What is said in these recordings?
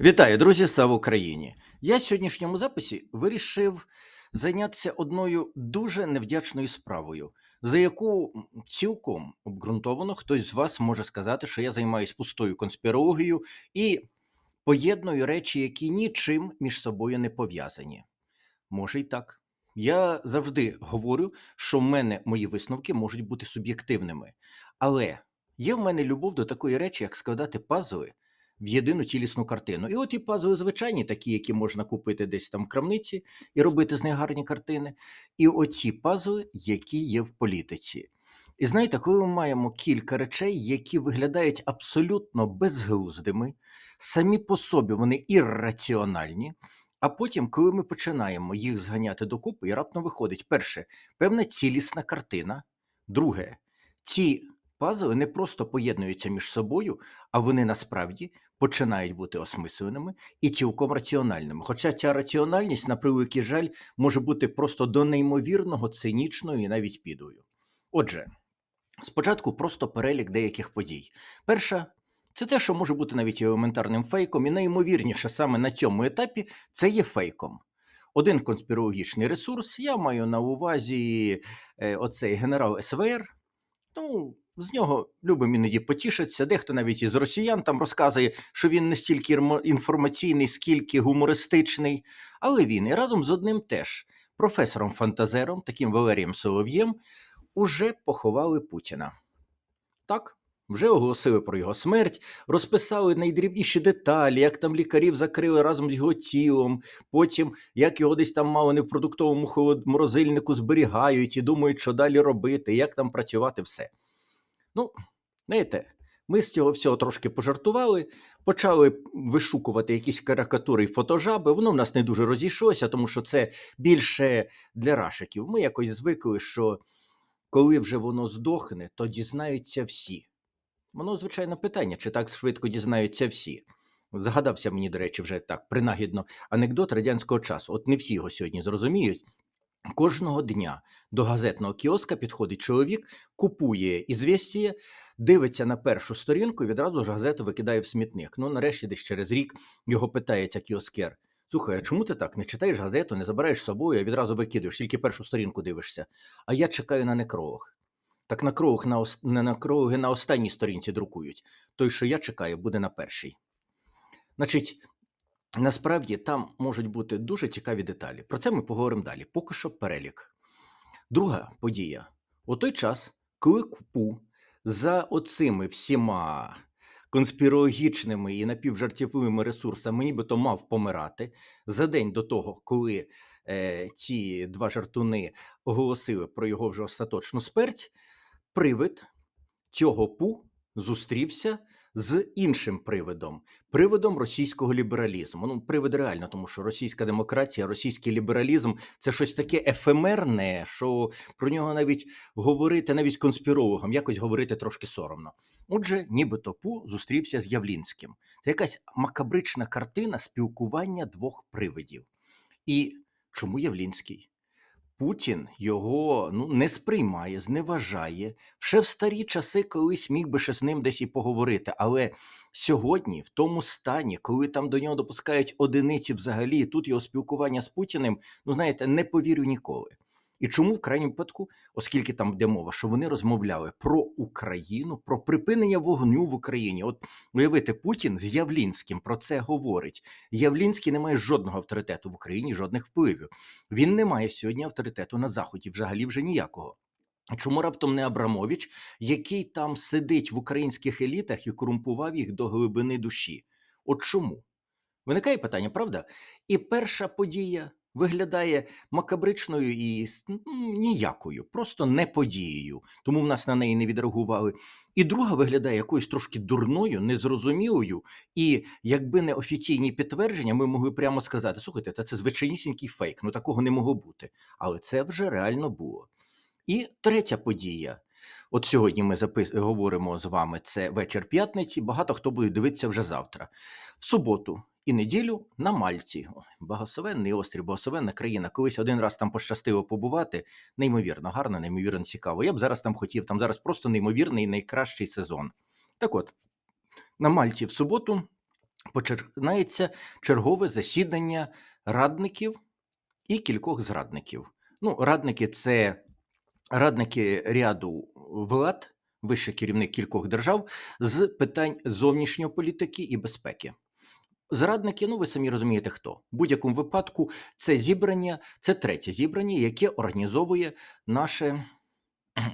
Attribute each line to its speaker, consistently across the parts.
Speaker 1: Вітаю, друзі! Слава Україні! Я в сьогоднішньому записі вирішив зайнятися одною дуже невдячною справою, за яку цілком обґрунтовано хтось з вас може сказати, що я займаюся пустою конспірологією і поєдную речі, які нічим між собою не пов'язані. Може й так. Я завжди говорю, що в мене мої висновки можуть бути суб'єктивними. Але є в мене любов до такої речі, як складати пазли в єдину цілісну картину. І от і пазли звичайні, такі, які можна купити десь там в крамниці і робити з них гарні картини. І оці пазли, які є в політиці. І знаєте, коли ми маємо кілька речей, які виглядають абсолютно безглуздими, самі по собі вони ірраціональні. А потім, коли ми починаємо їх зганяти докупи, і раптом виходить перше, певна цілісна картина. Друге, ці пазли не просто поєднуються між собою, а вони насправді починають бути осмисленими і цілком раціональними. Хоча ця раціональність, на превеликий жаль, може бути просто до неймовірного, цинічною і навіть підою. Отже, спочатку просто перелік деяких подій. Перша це те, що може бути навіть елементарним фейком, і найімовірніше саме на цьому етапі це є фейком. Один конспірологічний ресурс, я маю на увазі е, оцей генерал СВР. Ну, з нього любимо іноді потішитися. Дехто навіть із росіян там розказує, що він не стільки інформаційний, скільки гумористичний, але він і разом з одним теж професором Фантазером, таким Валерієм Солов'єм, уже поховали Путіна. Так, вже оголосили про його смерть, розписали найдрібніші деталі, як там лікарів закрили разом з його тілом, потім як його десь там мало не в продуктовому морозильнику зберігають і думають, що далі робити, як там працювати, все. Ну, знаєте, ми з цього всього трошки пожартували, почали вишукувати якісь карикатури і фотожаби. Воно в нас не дуже розійшлося, тому що це більше для рашиків. Ми якось звикли, що коли вже воно здохне, то дізнаються всі. Воно, звичайно, питання, чи так швидко дізнаються всі. Згадався мені, до речі, вже так принагідно анекдот радянського часу. От не всі його сьогодні зрозуміють. Кожного дня до газетного кіоска підходить чоловік, купує ізвістіє, дивиться на першу сторінку і відразу ж газету викидає в смітник. Ну, нарешті, десь через рік його питається кіоскер. Слухай, а чому ти так? Не читаєш газету, не забираєш з собою, а відразу викидуєш, тільки першу сторінку дивишся. А я чекаю на некролог. Так некролог на, ос- не некрологи на останній сторінці друкують. Той, що я чекаю, буде на першій. Значить, насправді там можуть бути дуже цікаві деталі. Про це ми поговоримо далі. Поки що перелік. Друга подія. У той час, коли КУПУ за оцими всіма конспірологічними і напівжартівливими ресурсами нібито мав помирати за день до того, коли е, ці два жартуни оголосили про його вже остаточну смерть, привид цього ПУ зустрівся з іншим привидом, привидом російського лібералізму. Ну, привид реально, тому що російська демократія, російський лібералізм це щось таке ефемерне, що про нього навіть говорити, навіть конспірологам, якось говорити трошки соромно. Отже, нібито ПУ зустрівся з Явлінським. Це якась макабрична картина спілкування двох привидів. І чому Явлінський? Путін його ну, не сприймає, зневажає. Ще в старі часи колись міг би ще з ним десь і поговорити. Але сьогодні, в тому стані, коли там до нього допускають одиниці взагалі, тут його спілкування з Путіним, ну знаєте, не повірю ніколи. І чому в крайньому випадку, оскільки там йде мова, що вони розмовляли про Україну, про припинення вогню в Україні. От уявити, Путін з Явлінським про це говорить. Явлінський не має жодного авторитету в Україні, жодних впливів. Він не має сьогодні авторитету на заході, взагалі вже ніякого. Чому раптом не Абрамович, який там сидить в українських елітах і корумпував їх до глибини душі? От чому? Виникає питання, правда? І перша подія виглядає макабричною і ніякою, просто не подією, тому в нас на неї не відреагували. І друга виглядає якоюсь трошки дурною, незрозумілою, і якби не офіційні підтвердження, ми могли прямо сказати: слухайте, та це звичайнісінький фейк, ну такого не могло бути. Але це вже реально було. І третя подія. От сьогодні ми запис... говоримо з вами. Це вечір п'ятниці. Багато хто буде дивитися вже завтра. В суботу і неділю на Мальці. О, Багасовенний острів, багасовенна країна. Колись один раз там пощастило побувати. Неймовірно гарно, неймовірно цікаво. Я б зараз там хотів, там зараз просто неймовірний найкращий сезон. Так от, на Мальті в суботу починається чергове засідання радників і кількох зрадників. Ну, радники це радники ряду влад, вищий керівник кількох держав з питань зовнішньої політики і безпеки. Зрадники, ну ви самі розумієте, хто в будь-якому випадку це зібрання, це третє зібрання, яке організовує наше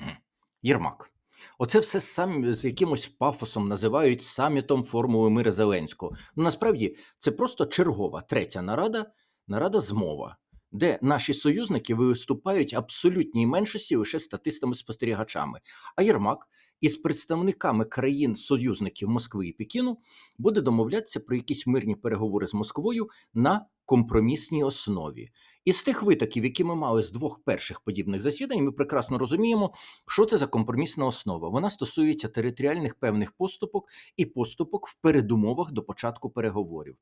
Speaker 1: Єрмак. Оце все сам з якимось пафосом називають самітом формули мира Зеленського. Ну насправді це просто чергова третя нарада, нарада змова, де наші союзники виступають абсолютній меншості лише статистами-спостерігачами. А Єрмак із представниками країн союзників Москви і Пекіну буде домовлятися про якісь мирні переговори з Москвою на компромісній основі. Із тих витоків, які ми мали з двох перших подібних засідань, ми прекрасно розуміємо, що це за компромісна основа. Вона стосується територіальних певних поступок і поступок в передумовах до початку переговорів.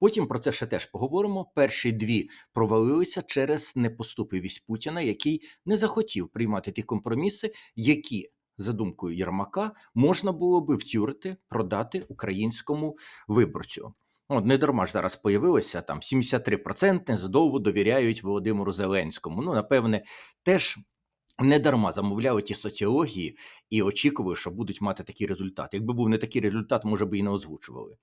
Speaker 1: Потім про це ще теж поговоримо. Перші дві провалилися через непоступивість Путіна, який не захотів приймати ті компроміси, які за думкою Єрмака можна було би втюрити, продати українському виборцю. От не дарма ж зараз появилося там 73% здовго довіряють Володимиру Зеленському. Ну, напевне, теж не дарма замовляли ті соціології і очікували, що будуть мати такий результат. Якби був не такий результат, може би і не озвучували.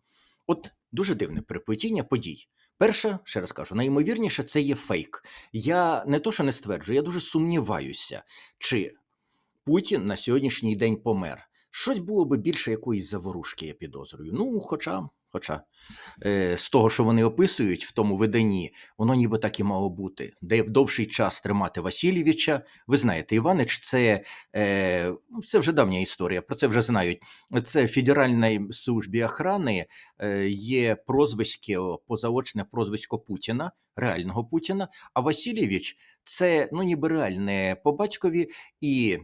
Speaker 1: От дуже дивне переплетіння подій. Перше, ще раз кажу, найімовірніше це є фейк. Я не то, що не стверджую, я дуже сумніваюся, чи Путін на сьогоднішній день помер. Щось було би більше якоїсь заворушки, я підозрюю. Ну, хоча, хоча е, з того, що вони описують в тому виданні, воно ніби так і мало бути. Де в довший час тримати Васильєвича. Ви знаєте, Іванич, це, е, ну, це вже давня історія, про це вже знають. Це в Федеральній службі охорони е, є прозвисько, позаочне прозвисько Путіна, реального Путіна. А Васильєвич це ну, ніби реальне по батькові і.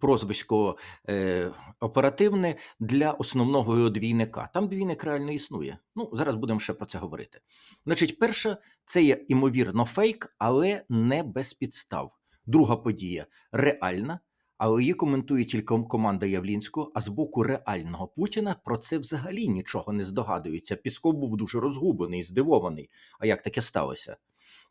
Speaker 1: Прозвисько е, оперативне для основного двійника. Там двійник реально існує. Ну, зараз будемо ще про це говорити. Значить, перша це є імовірно фейк, але не без підстав. Друга подія реальна, але її коментує тільки команда Явлінського, а з боку реального Путіна про це взагалі нічого не здогадується. Пісков був дуже розгублений, здивований. А як таке сталося?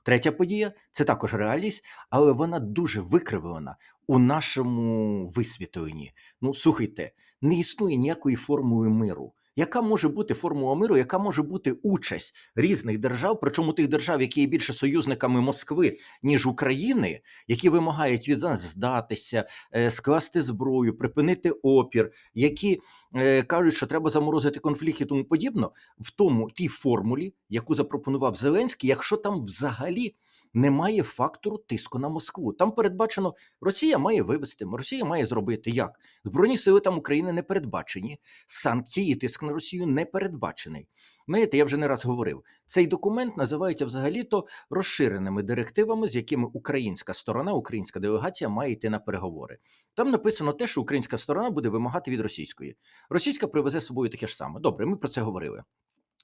Speaker 1: Третя подія це також реальність, але вона дуже викривлена у нашому висвітленні. Ну, слухайте, не існує ніякої формули миру. Яка може бути формула миру, яка може бути участь різних держав, причому тих держав, які є більше союзниками Москви, ніж України, які вимагають від нас здатися, е, скласти зброю, припинити опір, які е, кажуть, що треба заморозити конфлікт і тому подібно, в тому тій формулі, яку запропонував Зеленський, якщо там взагалі немає фактору тиску на Москву. Там передбачено, Росія має вивести, Росія має зробити як збройні сили там України не передбачені, санкції і тиск на Росію не передбачений. Знаєте, я вже не раз говорив. Цей документ називається взагалі-то розширеними директивами, з якими українська сторона, українська делегація має йти на переговори. Там написано те, що українська сторона буде вимагати від російської. Російська привезе з собою таке ж саме. Добре, ми про це говорили.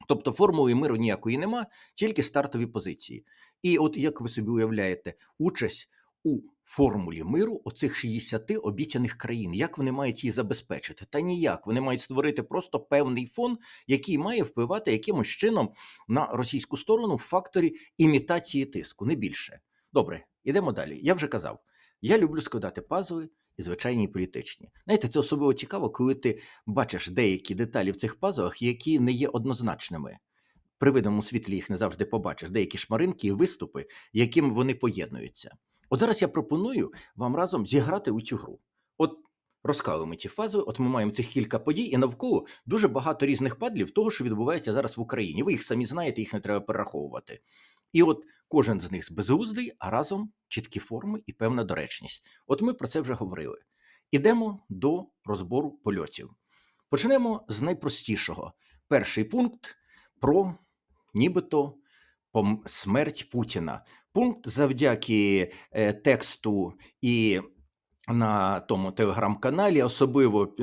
Speaker 1: Тобто формули миру ніякої нема, тільки стартові позиції. І от як ви собі уявляєте, участь у формулі миру оцих 60 обіцяних країн, як вони мають її забезпечити? Та ніяк вони мають створити просто певний фон, який має впливати якимось чином на російську сторону в факторі імітації тиску, не більше. Добре, ідемо далі. Я вже казав, я люблю складати пазли і звичайні політичні. Знаєте, це особливо цікаво, коли ти бачиш деякі деталі в цих пазлах, які не є однозначними. При видимому світлі їх не завжди побачиш, деякі шмаринки і виступи, яким вони поєднуються. От зараз я пропоную вам разом зіграти у цю гру. От розкалимо ці фази, от ми маємо цих кілька подій, і навколо дуже багато різних падлів того, що відбувається зараз в Україні. Ви їх самі знаєте, їх не треба перераховувати. І от кожен з них безглуздий, а разом чіткі форми і певна доречність. От ми про це вже говорили. Ідемо до розбору польотів. Почнемо з найпростішого. Перший пункт про нібито смерть Путіна. Пункт завдяки е, тексту і на тому телеграм-каналі, особливо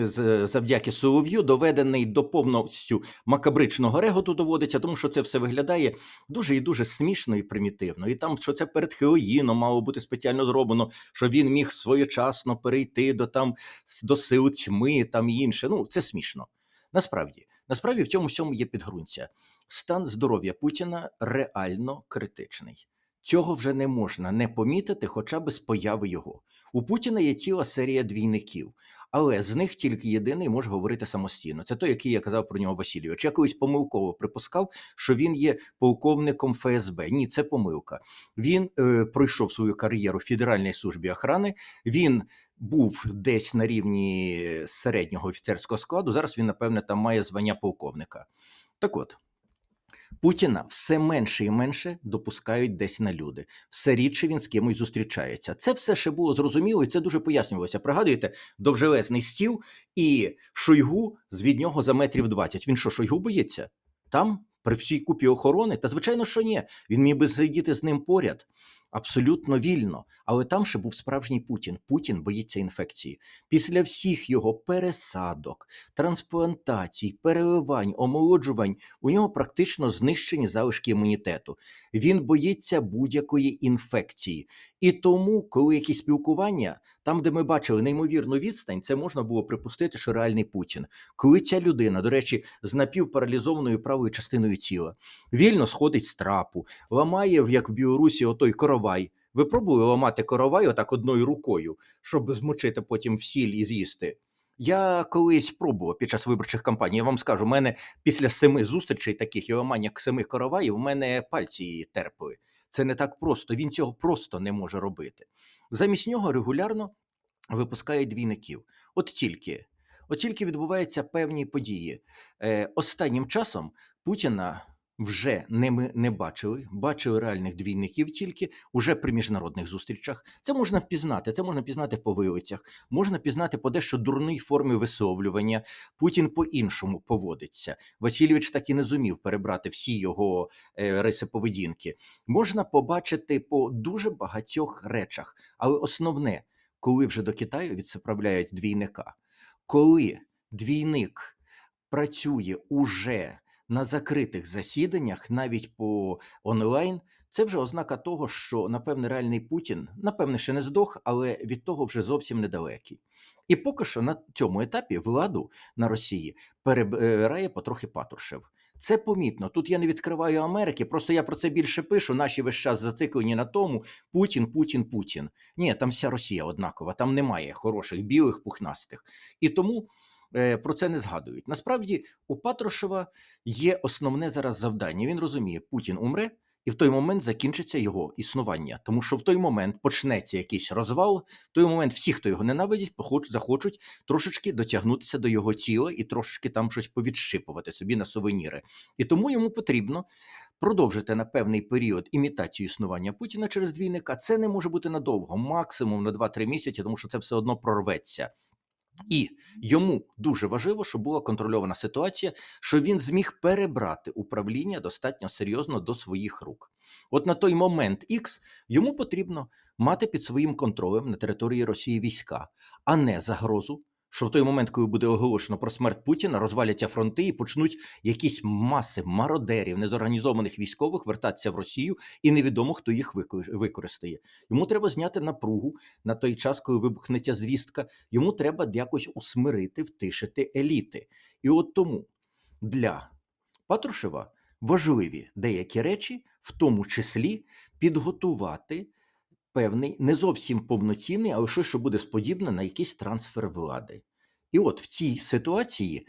Speaker 1: завдяки Солов'ю, доведений до повністю макабричного реготу доводиться, тому що це все виглядає дуже і дуже смішно і примітивно. І там, що це перед Хеоїном мало бути спеціально зроблено, що він міг своєчасно перейти до там до сил тьми там і інше. Ну, це смішно. Насправді, Насправді в цьому всьому є підґрунтя. Стан здоров'я Путіна реально критичний. Цього вже не можна не помітити, хоча б з появи його. У Путіна є ціла серія двійників, але з них тільки єдиний може говорити самостійно. Це той, який я казав про нього Васильович. Я колись помилково припускав, що він є полковником ФСБ. Ні, це помилка. Він е, пройшов свою кар'єру в Федеральній службі охорони. Він був десь на рівні середнього офіцерського складу. Зараз він, напевне, там має звання полковника. Так от. Путіна все менше і менше допускають десь на люди. Все рідше він з кимось зустрічається. Це все ще було зрозуміло, і це дуже пояснювалося. Пригадуєте, довжелезний стіл і Шойгу від нього за метрів 20. Він що, Шойгу боїться? Там, при всій купі охорони? Та звичайно, що ні. Він міг би сидіти з ним поряд. Абсолютно вільно, але там ще був справжній Путін. Путін боїться інфекції. Після всіх його пересадок, трансплантацій, переливань, омолоджувань у нього практично знищені залишки імунітету. Він боїться будь-якої інфекції. І тому, коли якісь спілкування, там, де ми бачили неймовірну відстань, це можна було припустити, що реальний Путін. Коли ця людина, до речі, з напівпаралізованою правою частиною тіла, вільно сходить з трапу, ламає, як в Білорусі, отой коровай. Ви пробували ламати коровай отак одною рукою, щоб змочити потім в сіль і з'їсти. Я колись пробував під час виборчих кампаній. Я вам скажу, у мене після семи зустрічей таких і ламання семи короваїв, у мене пальці терпли. Це не так просто. Він цього просто не може робити. Замість нього регулярно випускають двійників. От тільки, от тільки відбуваються певні події. Е, останнім часом Путіна вже не ми не бачили, бачили реальних двійників тільки уже при міжнародних зустрічах. Це можна впізнати. Це можна пізнати по вилицях, можна пізнати по дещо дурній формі висловлювання. Путін по-іншому поводиться. Васильович так і не зумів перебрати всі його е, риси поведінки. Можна побачити по дуже багатьох речах, але основне, коли вже до Китаю відправляють двійника, коли двійник працює уже на закритих засіданнях, навіть по онлайн, це вже ознака того, що напевне реальний Путін, напевне, ще не здох, але від того вже зовсім недалекий. І поки що на цьому етапі владу на Росії перебирає потрохи Патрушев. Це помітно. Тут я не відкриваю Америки, просто я про це більше пишу. Наші весь час зациклені на тому Путін, Путін, Путін. Ні, там вся Росія однакова, там немає хороших, білих, пухнастих. І тому про це не згадують. Насправді, у Патрушева є основне зараз завдання. Він розуміє, Путін умре. І в той момент закінчиться його існування, тому що в той момент почнеться якийсь розвал. В той момент всі, хто його ненавидять, захочуть трошечки дотягнутися до його тіла і трошечки там щось повідщипувати собі на сувеніри. І тому йому потрібно продовжити на певний період імітацію існування Путіна через двійника. Це не може бути надовго, максимум на 2-3 місяці, тому що це все одно прорветься. І йому дуже важливо, щоб була контрольована ситуація, що він зміг перебрати управління достатньо серйозно до своїх рук. От на той момент X йому потрібно мати під своїм контролем на території Росії війська, а не загрозу. Що в той момент, коли буде оголошено про смерть Путіна, розваляться фронти і почнуть якісь маси мародерів, незорганізованих військових вертатися в Росію, і невідомо хто їх використає. Йому треба зняти напругу на той час, коли вибухнеться звістка. Йому треба якось усмирити, втишити еліти. І от тому для Патрушева важливі деякі речі, в тому числі підготувати певний, не зовсім повноцінний, але щось, що буде сподібне на якийсь трансфер влади. І от в цій ситуації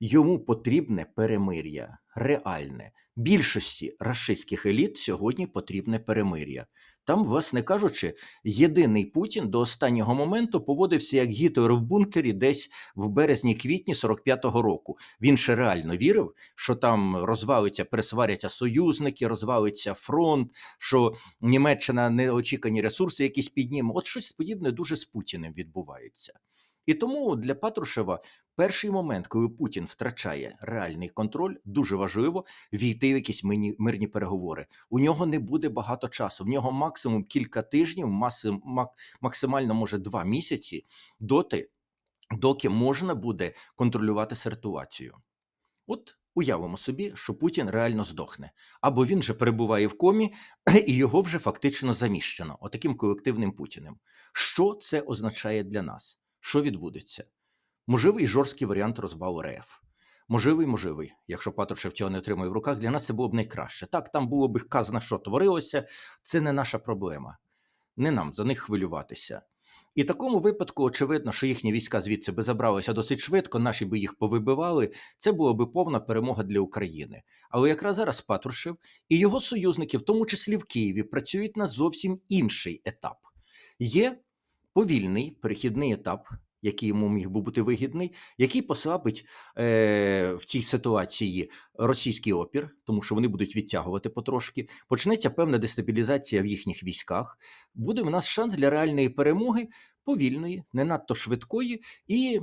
Speaker 1: йому потрібне перемир'я, реальне. Більшості рашистських еліт сьогодні потрібне перемир'я. Там, власне кажучи, єдиний Путін до останнього моменту поводився як Гітлер в бункері десь в березні-квітні 45-го року. Він ще реально вірив, що там розвалиться, пересваряться союзники, розвалиться фронт, що Німеччина неочікані ресурси якісь підніме. От щось подібне дуже з Путіним відбувається. І тому для Патрушева перший момент, коли Путін втрачає реальний контроль, дуже важливо війти в якісь мирні, переговори. У нього не буде багато часу. В нього максимум кілька тижнів, максимально може два місяці доти, доки можна буде контролювати ситуацію. От уявимо собі, що Путін реально здохне, або він же перебуває в комі, і його вже фактично заміщено отаким колективним Путіним. Що це означає для нас? Що відбудеться? Можливий жорсткий варіант розвалу РФ. Можливий, можливий. Якщо Патрушев цього не отримує в руках, для нас це було б найкраще. Так, там було б казано, що творилося, це не наша проблема. Не нам за них хвилюватися. І в такому випадку, очевидно, що їхні війська звідси би забралися досить швидко, наші би їх повибивали. Це була би повна перемога для України. Але якраз зараз Патрушев і його союзники, в тому числі в Києві, працюють на зовсім інший етап. Є повільний перехідний етап, який йому міг би бути вигідний, який послабить е, в цій ситуації російський опір, тому що вони будуть відтягувати потрошки. Почнеться певна дестабілізація в їхніх військах. Буде в нас шанс для реальної перемоги, повільної, не надто швидкої і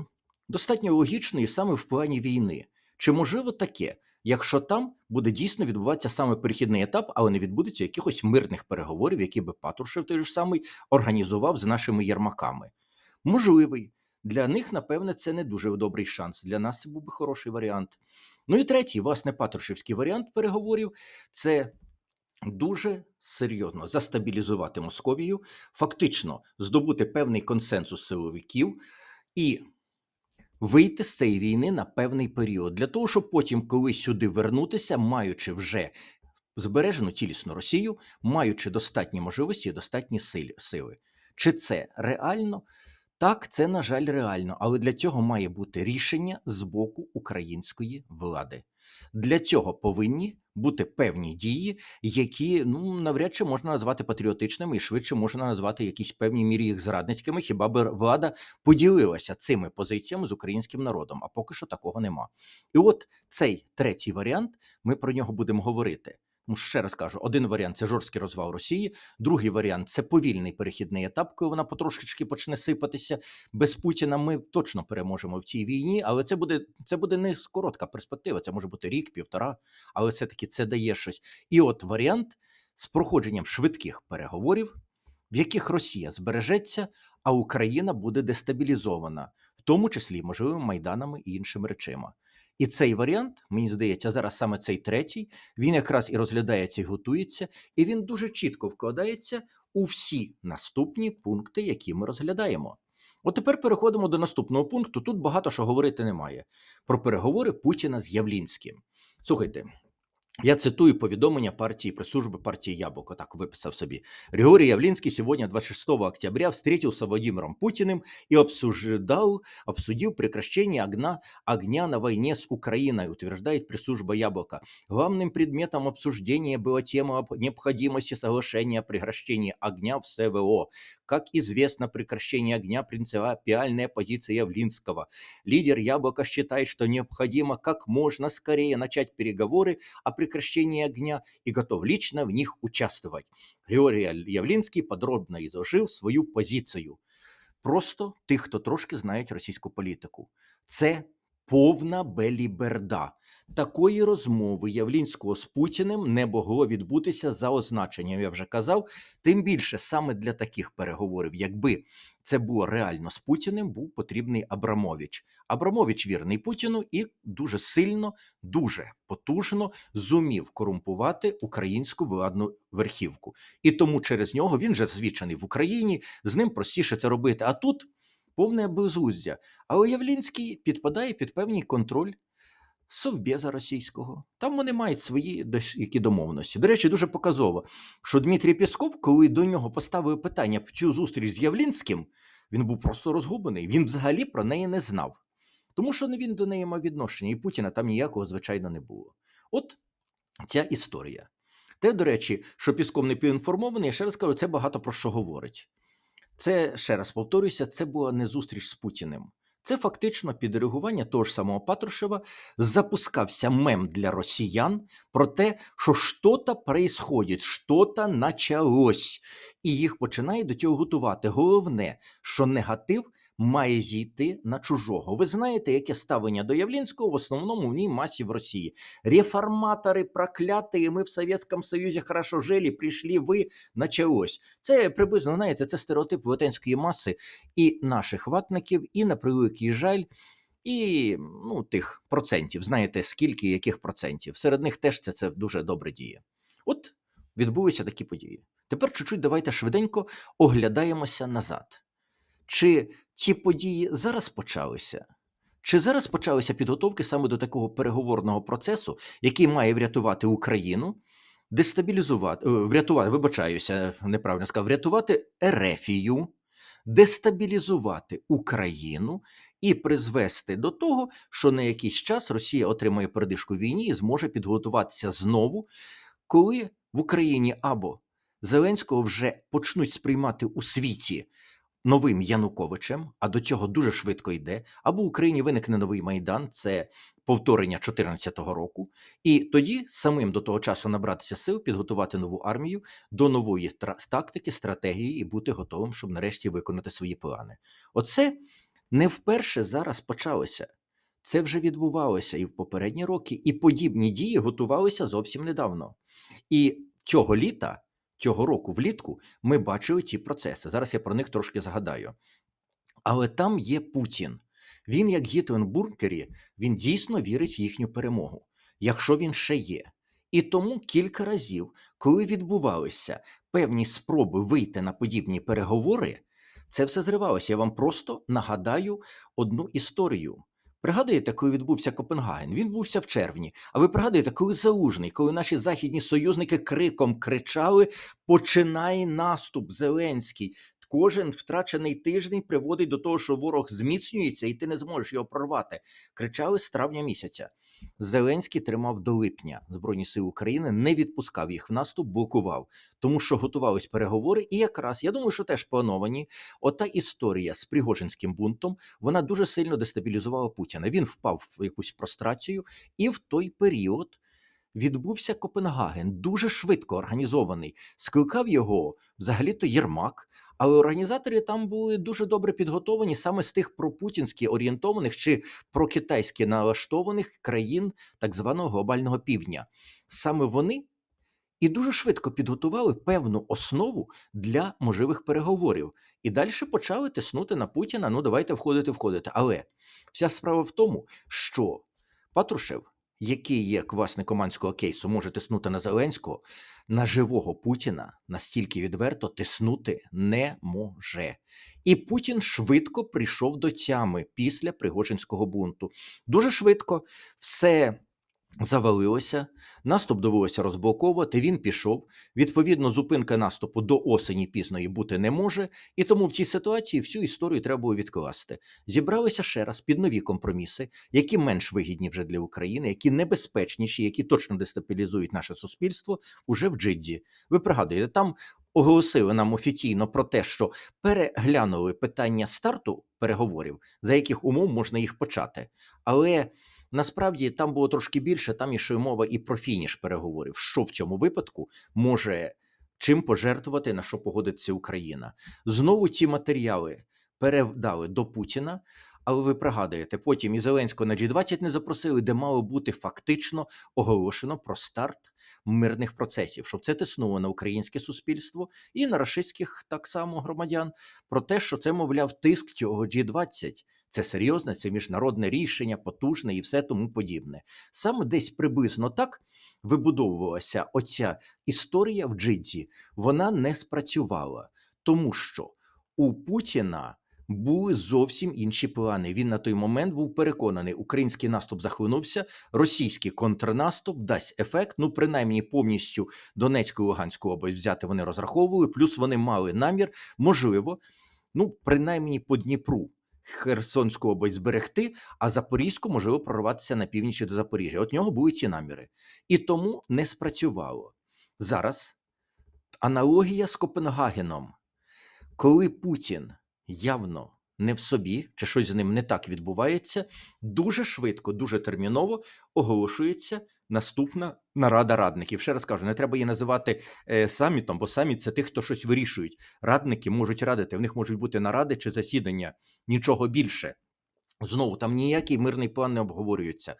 Speaker 1: достатньо логічної саме в плані війни. Чи можливо таке? Якщо там буде дійсно відбуватися саме перехідний етап, але не відбудеться якихось мирних переговорів, які би Патрушев той ж самий організував з нашими ярмаками. Можливий. Для них, напевне, це не дуже добрий шанс. Для нас це був би хороший варіант. Ну і третій, власне, Патрушевський варіант переговорів це дуже серйозно застабілізувати Московію, фактично здобути певний консенсус силовиків і вийти з цієї війни на певний період, для того, щоб потім, колись сюди вернутися, маючи вже збережену цілісну Росію, маючи достатні можливості і достатні сили. Чи це реально? Так, це, на жаль, реально, але для цього має бути рішення з боку української влади. Для цього повинні бути певні дії, які ну навряд чи можна назвати патріотичними і швидше можна назвати якісь певні мірі їх зрадницькими, хіба би влада поділилася цими позиціями з українським народом, а поки що такого нема. І от цей третій варіант, ми про нього будемо говорити. Що, ще раз кажу, один варіант це жорсткий розвал Росії, другий варіант це повільний перехідний етап, коли вона потрошечки почне сипатися. Без Путіна ми точно переможемо в цій війні, але це буде це буде не коротка перспектива, це може бути рік, півтора, але все-таки це дає щось. І от варіант з проходженням швидких переговорів, в яких Росія збережеться, а Україна буде дестабілізована, в тому числі можливими майданами і іншими речима. І цей варіант, мені здається, зараз саме цей третій, він якраз і розглядається і готується, і він дуже чітко вкладається у всі наступні пункти, які ми розглядаємо. От тепер переходимо до наступного пункту. Тут багато що говорити немає про переговори Путіна з Явлінським. Слухайте. Я цитую повідомлення партии пресс-службы партии Яблоко, так выписав собі. Григорий Явлинский сегодня, 26 октября, встретился с Владимиром Путиным и обсуждал, обсудил прекращение огня, огня на войне с Украиной, утверждает пресс-служба Яблоко. Главным предметом обсуждения была тема об необходимости соглашения о прекращении огня в СВО. Как известно, прекращение огня – принципиальная позиция Явлинского. Лидер Яблоко считает, что необходимо как можно скорее начать переговоры о прекращении огня и готов лично в них участвовать. Григорій Явлінський подробно изложив свою позицію. Просто тих, хто трошки знають російську політику. Це повна беліберда. Такої розмови Явлінського з Путіним не могло відбутися за означенням. Я вже казав. Тим більше саме для таких переговорів, якби це було реально з Путіним, був потрібний Абрамович. Абрамович вірний Путіну і дуже сильно, дуже потужно зумів корумпувати українську владну верхівку. І тому через нього він же засвідчений в Україні, з ним простіше це робити. А тут повне безглуздя. Але Явлінський підпадає під певний контроль совбеза російського. Там вони мають свої які домовленості. До речі, дуже показово, що Дмитрій Пісков, коли до нього поставили питання про цю зустріч з Явлінським, він був просто розгублений. Він взагалі про неї не знав. Тому що він до неї мав відношення, і Путіна там ніякого, звичайно, не було. От ця історія. Те, до речі, що Пісков не поінформований, я ще раз кажу, це багато про що говорить. Це, ще раз повторюся, це була не зустріч з Путіним. Це фактично під реагування того ж самого Патрушева запускався мем для росіян про те, що що-то происходить, що-то началось, і їх починає до цього готувати. Головне, що негатив має зійти на чужого. Ви знаєте, яке ставлення до Явлінського в основному в ній масі в Росії. Реформатори прокляті, ми в Совєтському Союзі хорошо жили, прийшли ви, началось. Це приблизно, знаєте, це стереотип велетенської маси і наших ватників, і на превеликий жаль. І ну, тих процентів, знаєте, скільки яких процентів. Серед них теж це, це дуже добре діє. От відбулися такі події. Тепер чуть-чуть давайте швиденько оглядаємося назад. Чи ці події зараз почалися? Чи зараз почалися підготовки саме до такого переговорного процесу, який має врятувати Україну, дестабілізувати, е, врятувати, вибачаюся, неправильно сказав, врятувати Ерефію, дестабілізувати Україну і призвести до того, що на якийсь час Росія отримає передишку війні і зможе підготуватися знову, коли в Україні або Зеленського вже почнуть сприймати у світі новим Януковичем, а до цього дуже швидко йде, або в Україні виникне новий майдан, це повторення 2014 року, і тоді самим до того часу набратися сил, підготувати нову армію до нової тактики, стратегії і бути готовим, щоб нарешті виконати свої плани. Оце не вперше зараз почалося. Це вже відбувалося і в попередні роки, і подібні дії готувалися зовсім недавно. І цього літа, цього року, влітку, ми бачили ці процеси. Зараз я про них трошки згадаю. Але там є Путін. Він, як в він дійсно вірить в їхню перемогу, якщо він ще є. І тому кілька разів, коли відбувалися певні спроби вийти на подібні переговори, це все зривалося. Я вам просто нагадаю одну історію. Пригадуєте, коли відбувся Копенгаген? Він бувся в червні. А ви пригадуєте, коли Залужний, коли наші західні союзники криком кричали: починай наступ Зеленський. Кожен втрачений тиждень приводить до того, що ворог зміцнюється, і ти не зможеш його прорвати. Кричали з травня місяця. Зеленський тримав до липня Збройні Сили України, не відпускав їх в наступ, блокував, тому що готувались переговори. І якраз я думаю, що теж плановані. Ота історія з Пригожинським бунтом вона дуже сильно дестабілізувала Путіна. Він впав в якусь прострацію, і в той період відбувся Копенгаген, дуже швидко організований. Скликав його взагалі-то Єрмак, але організатори там були дуже добре підготовані саме з тих пропутінськи орієнтованих чи прокитайськи налаштованих країн так званого глобального півдня. Саме вони. І дуже швидко підготували певну основу для можливих переговорів. І далі почали тиснути на Путіна. Ну, давайте входити, входити. Але вся справа в тому, що Патрушев, який є власником командського кейсу, може тиснути на Зеленського, на живого Путіна настільки відверто тиснути не може. І Путін швидко прийшов до тями після Пригожинського бунту. Дуже швидко все завалилося, наступ довелося розблоковувати. Він пішов. Відповідно, зупинка наступу до осені пізної бути не може, і тому в цій ситуації всю історію треба було відкласти. Зібралися ще раз під нові компроміси, які менш вигідні вже для України, які небезпечніші, які точно дестабілізують наше суспільство уже в Джидді. Ви пригадуєте, там оголосили нам офіційно про те, що переглянули питання старту переговорів, за яких умов можна їх почати. Але насправді там було трошки більше, там ішла мова і про фініш переговорів. Що в цьому випадку може чим пожертвувати, на що погодиться Україна? Знову ці матеріали передали до Путіна. Але ви пригадуєте, потім і Зеленського на G20 не запросили, де мало бути фактично оголошено про старт мирних процесів, щоб це тиснуло на українське суспільство і на рашистських так само громадян про те, що це, мовляв, тиск цього G20. Це серйозне, це міжнародне рішення, потужне і все тому подібне. Саме десь приблизно так вибудовувалася оця історія в Джидзі. Вона не спрацювала, тому що у Путіна були зовсім інші плани. Він на той момент був переконаний, український наступ захлинувся, російський контрнаступ дасть ефект. Ну, принаймні, повністю Донецьку і Луганську область взяти вони розраховували. Плюс вони мали намір, можливо, ну принаймні по Дніпру. Херсонську область зберегти, а Запорізьку можливо прорватися на північ до Запоріжжя. От нього були ці наміри. І тому не спрацювало. Зараз аналогія з Копенгагеном, коли Путін явно не в собі, чи щось з ним не так відбувається, дуже швидко, дуже терміново оголошується наступна нарада радників. Ще раз кажу, не треба її називати е, самітом, бо саміт це тих, хто щось вирішують. Радники можуть радити, в них можуть бути наради чи засідання, нічого більше. Знову там ніякий мирний план не обговорюється.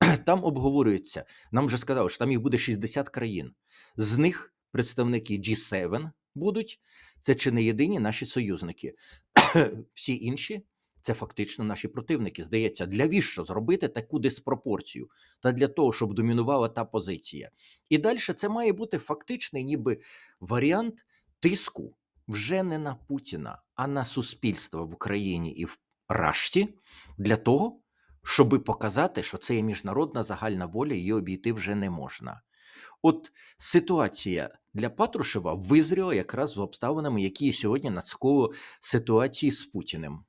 Speaker 1: Там обговорюється. Нам вже сказали, що там їх буде 60 країн. З них представники G7 будуть. Це чи не єдині наші союзники. Всі інші це фактично наші противники. Здається, для віщо зробити таку диспропорцію та для того, щоб домінувала та позиція. І далі це має бути фактичний, ніби варіант тиску вже не на Путіна, а на суспільство в Україні і в Рашті для того, щоби показати, що це є міжнародна загальна воля, її обійти вже не можна. От ситуація для Патрушева визріла якраз з обставинами, які сьогодні навколо ситуації з Путіним.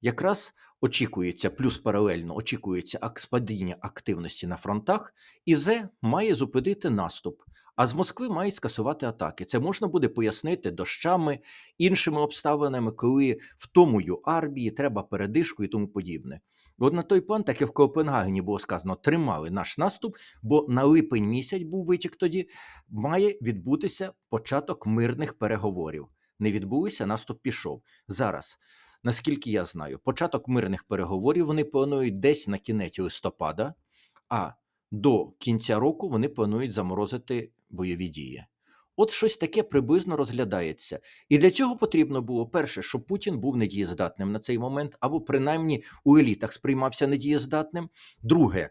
Speaker 1: Якраз очікується, плюс паралельно очікується спадіння активності на фронтах, і Зе має зупинити наступ, а з Москви мають скасувати атаки. Це можна буде пояснити дощами, іншими обставинами, коли втомою армії треба передишку і тому подібне. От на той план, так і в Копенгагені було сказано, тримали наш наступ, бо на липень місяць був витік тоді, має відбутися початок мирних переговорів. Не відбулися, наступ пішов. Зараз наскільки я знаю, початок мирних переговорів вони планують десь на кінець листопада, а до кінця року вони планують заморозити бойові дії. От щось таке приблизно розглядається. І для цього потрібно було перше, щоб Путін був недієздатним на цей момент, або принаймні у елітах сприймався недієздатним. Друге,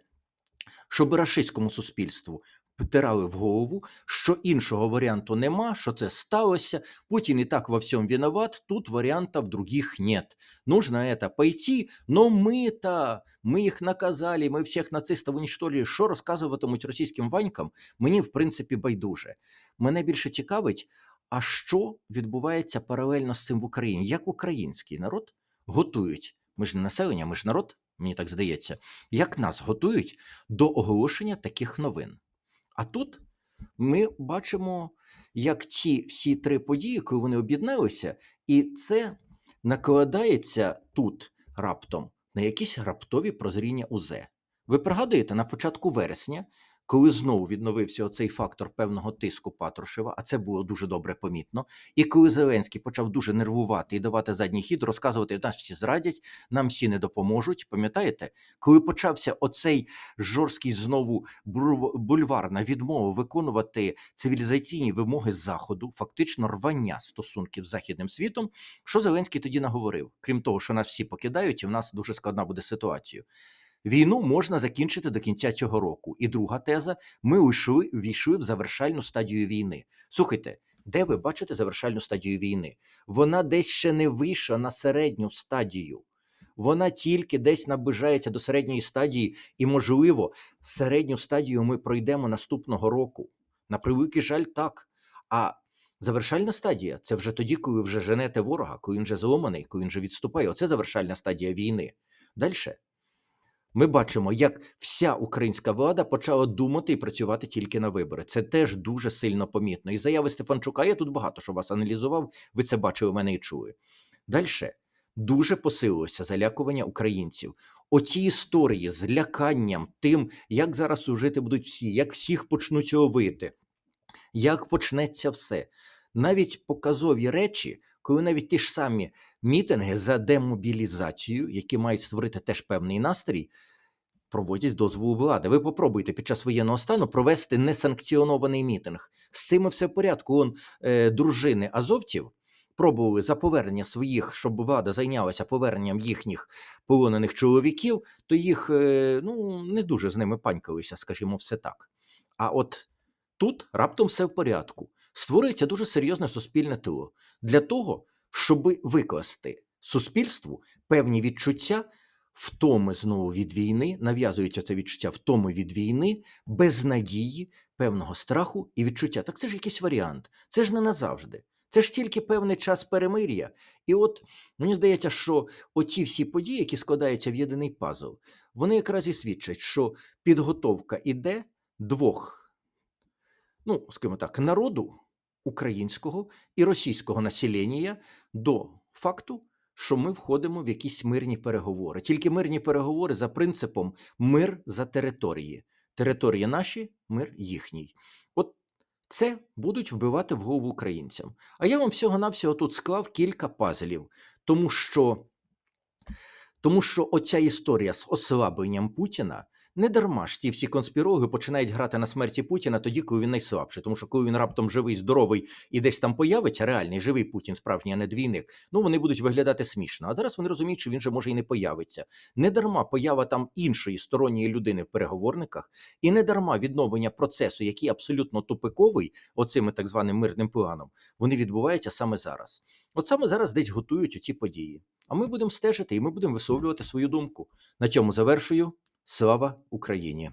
Speaker 1: щоб рашистському суспільству втирали в голову, що іншого варіанту нема, що це сталося, Путін і так во всем виноват, тут вариантов других нет. Нужно это пойти, но мы-то, ми їх наказали, ми всіх нацистів уничтожили. Що розказуватимуть російським ванькам, мені, в принципі, байдуже. Мене більше цікавить, а що відбувається паралельно з цим в Україні? Як український народ готують? Ми ж не населення, ми ж народ, мені так здається, як нас готують до оголошення таких новин. А тут ми бачимо, як ці всі три події, коли вони об'єдналися, і це накладається тут раптом на якісь раптові прозріння УЗ. Ви пригадуєте, на початку вересня, коли знову відновився оцей фактор певного тиску Патрушева, а це було дуже добре помітно, і коли Зеленський почав дуже нервувати і давати задній хід, розказувати, нас всі зрадять, нам всі не допоможуть. Пам'ятаєте, коли почався оцей жорсткий знову бульварна відмова виконувати цивілізаційні вимоги Заходу, фактично рвання стосунків з західним світом, що Зеленський тоді наговорив? Крім того, що нас всі покидають, і в нас дуже складна буде ситуація. Війну можна закінчити до кінця цього року. І друга теза: ми увійшли, війшли в завершальну стадію війни. Слухайте, де ви бачите завершальну стадію війни? Вона десь ще не вийшла на середню стадію. Вона тільки десь наближається до середньої стадії, і, можливо, середню стадію ми пройдемо наступного року. На превеликий жаль, так. А завершальна стадія це вже тоді, коли вже женете ворога, коли він вже зломаний, коли він вже відступає. Оце завершальна стадія війни. Далі. Ми бачимо, як вся українська влада почала думати і працювати тільки на вибори. Це теж дуже сильно помітно. І заяви Стефанчука, я тут багато що вас аналізував, ви це бачили мене і чули. Далі дуже посилилося залякування українців. Оці історії з ляканням тим, як зараз служити будуть всі, як всіх почнуть ловити, як почнеться все. Навіть показові речі, коли навіть ті ж самі мітинги за демобілізацію, які мають створити теж певний настрій, проводять дозволу влади. Ви попробуйте під час воєнного стану провести несанкціонований мітинг. З цим все в порядку. Он е, дружини азовців пробували за повернення своїх, щоб влада зайнялася поверненням їхніх полонених чоловіків, то їх е, ну не дуже з ними панькалися, скажімо, все так. А от тут раптом все в порядку. Створюється дуже серйозне суспільне тило для того, щоб викласти суспільству певні відчуття втоми знову від війни, нав'язується це відчуття втоми від війни, безнадії, певного страху і відчуття. Так це ж якийсь варіант, це ж не назавжди. Це ж тільки певний час перемир'я. І от мені здається, що оці всі події, які складаються в єдиний пазл, вони якраз і свідчать, що підготовка іде двох, ну, скажімо так, народу українського і російського населення до факту, що ми входимо в якісь мирні переговори. Тільки мирні переговори за принципом мир за території. Території наші, мир їхній. От це будуть вбивати в голову українцям. А я вам всього-навсього тут склав кілька пазлів, тому що, тому що оця історія з ослабленням Путіна Не дарма ж ті всі конспірологи починають грати на смерті Путіна тоді, коли він найслабший. Тому що коли він раптом живий, здоровий і десь там появиться, реальний живий Путін, справжній, а не двійник, ну вони будуть виглядати смішно. А зараз вони розуміють, що він же може і не появиться. Не дарма поява там іншої сторонньої людини в переговорниках, і не дарма відновлення процесу, який абсолютно тупиковий, оцим так званим мирним планом, вони відбуваються саме зараз. От саме зараз десь готують оці події. А ми будемо стежити і ми будемо висловлювати свою думку. На цьому завершую. Слава Україні!